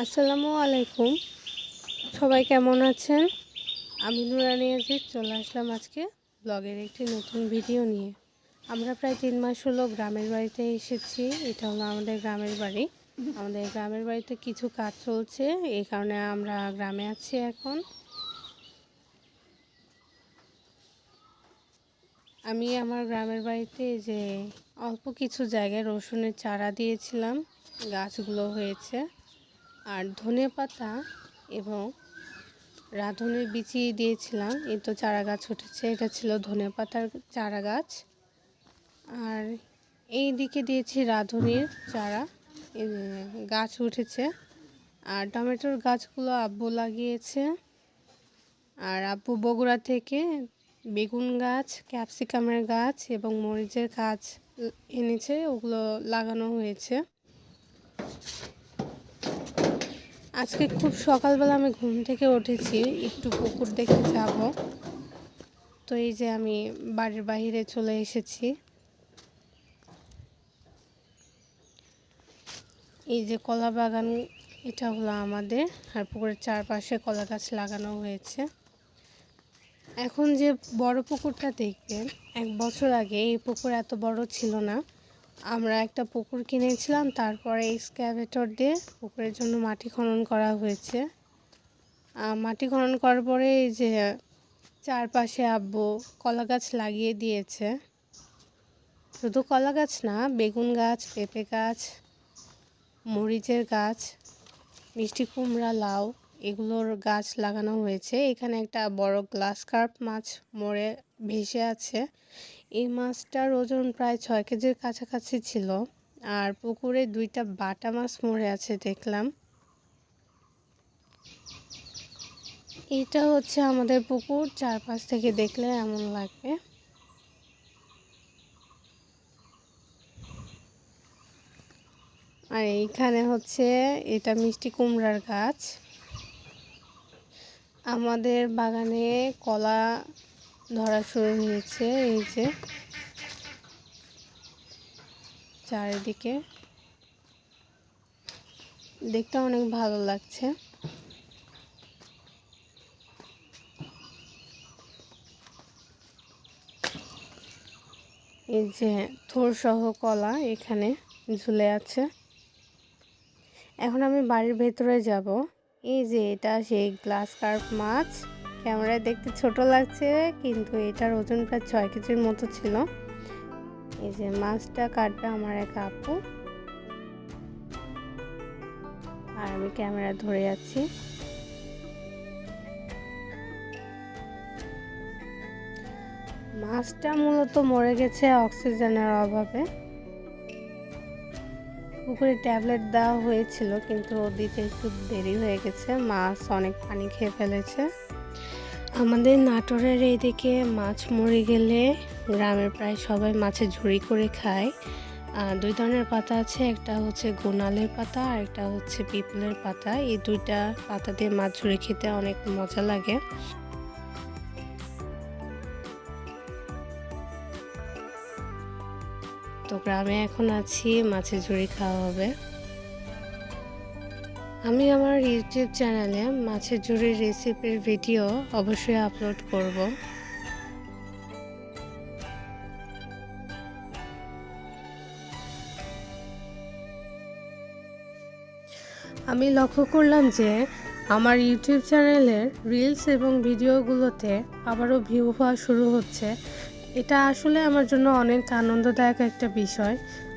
আসসালামু আলাইকুম। সবাই কেমন আছেন? আমি নুরানি আজিজ চলে আসলাম আজকে ব্লগের একটি নতুন ভিডিও নিয়ে। আমরা প্রায় তিন মাস হলো গ্রামের বাড়িতে এসেছি। এটা হলো আমাদের গ্রামের বাড়ি। আমাদের গ্রামের বাড়িতে কিছু কাজ চলছে। এই কারণে আমরা গ্রামে আছি এখন। আমি আমার গ্রামের বাড়িতে যে অল্প কিছু জায়গায় রসুনের চারা দিয়েছিলাম। গাছগুলো হয়েছে। আর ধনে পাতা এবং রাঁধুনির বিচি দিয়েছিলাম। এই তো চারা গাছ উঠেছে, এটা ছিল ধনে পাতার চারা গাছ আর এই দিকে দিয়েছি রাঁধুনির চারা গাছ উঠেছে। আর টমেটোর গাছগুলো আব্বু লাগিয়েছে। আর আব্বু বগুড়া থেকে বেগুন গাছ, ক্যাপসিকামের গাছ এবং মরিচের গাছ এনেছে, ওগুলো লাগানো হয়েছে। আজকে খুব সকালবেলা আমি ঘুম থেকে উঠেছি, একটু পুকুর দেখতে যাব। তো এই যে আমি বাড়ির বাহিরে চলে এসেছি। এই যে কলা বাগান, এটা হলো আমাদের, আর পুকুরের চারপাশে কলা গাছ লাগানো হয়েছে। এখন যে বড় পুকুরটা দেখবেন, এক বছর আগে এই পুকুর এত বড় ছিল না। আমরা একটা পুকুর কিনেছিলাম, তারপরে এক্সক্যাভেটর দিয়ে পুকুরের জন্য মাটি খনন করা হয়েছে। মাটি খনন করার পরে এই যে চারপাশে আব্বু কলা গাছ লাগিয়ে দিয়েছে। শুধু কলা গাছ না, বেগুন গাছ, পেঁপে গাছ, মরিচের গাছ, মিষ্টি কুমড়া, লাউ, এগুলোর গাছ লাগানো হয়েছে। এখানে একটা বড় গ্লাস কার্প মাছ মরে ভেসে আছে। এই মাছটার ওজন প্রায় ছয় কেজির কাছাকাছি ছিল। আর পুকুরে দুইটা বাটা মাছ মরে আছে দেখলাম। এটা হচ্ছে আমাদের পুকুর, চারপাশ থেকে দেখলে এমন লাগবে। আর এইখানে হচ্ছে এটা মিষ্টি কুমড়ার গাছ। আমাদের বাগানে কলা ধরা শুরু হয়েছে, এই যে। চারিদিকে। দেখতে অনেক ভালো লাগছে। এই যে থোর সহ কলা এখানে ঝুলে আছে। এখন আমি বাড়ির ভেতরে যাব। এই যে এটা সেই গ্লাস কার্প মাছ। ক্যামেরায় দেখতে ছোট লাগছে, কিন্তু এটার ওজন প্রায় ছয় কেজির মতো ছিল। এই যে মাছটা কাটবে আমার এক আপু। আর আমি ক্যামেরা ধরে আছি। মাছটা মূলত মরে গেছে অক্সিজেনের অভাবে। পুকুরে ট্যাবলেট দেওয়া হয়েছিল, কিন্তু দিতে একটু দেরি হয়ে গেছে। মাছ অনেক পানি খেয়ে ফেলেছে। আমাদের নাটোরের এইদিকে মাছ মরে গেলে গ্রামের প্রায় সবাই মাছের ঝুড়ি করে খায়। দুই ধরনের পাতা আছে, একটা হচ্ছে গোনালের পাতা আর একটা হচ্ছে পিপলের পাতা। এই দুইটা পাতা দিয়ে মাছ ঝুড়ি খেতে অনেক মজা লাগে। তো গ্রামে এখন আছি, মাছের ঝুড়ি খাওয়া হবে। আমি আমার ইউটিউব চ্যানেলে মাছের ঝুড়ির রেসিপির ভিডিও অবশ্যই আপলোড করব। আমি লক্ষ্য করলাম যে আমার ইউটিউব চ্যানেলের রিলস এবং ভিডিওগুলোতে আবারও ভিউ হওয়া শুরু হচ্ছে। এটা আসলে আমার জন্য অনেক আনন্দদায়ক একটা বিষয়।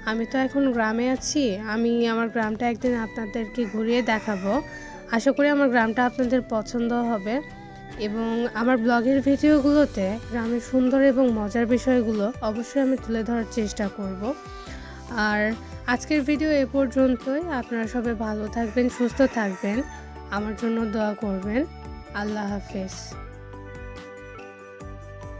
আমি তো এখন গ্রামে আছি, আমি আমার গ্রামটা একদিন আপনাদেরকে ঘুরিয়ে দেখাবো। আশা করি আমার গ্রামটা আপনাদের পছন্দ হবে এবং আমার ব্লগের ভিডিওগুলোতে গ্রামের সুন্দর এবং মজার বিষয়গুলো অবশ্যই আমি তুলে ধরার চেষ্টা করব। আর আজকের ভিডিও এ পর্যন্তই, আপনারা সবাই ভালো থাকবেন, সুস্থ থাকবেন, আমার জন্য দোয়া করবেন। আল্লাহ হাফেজ।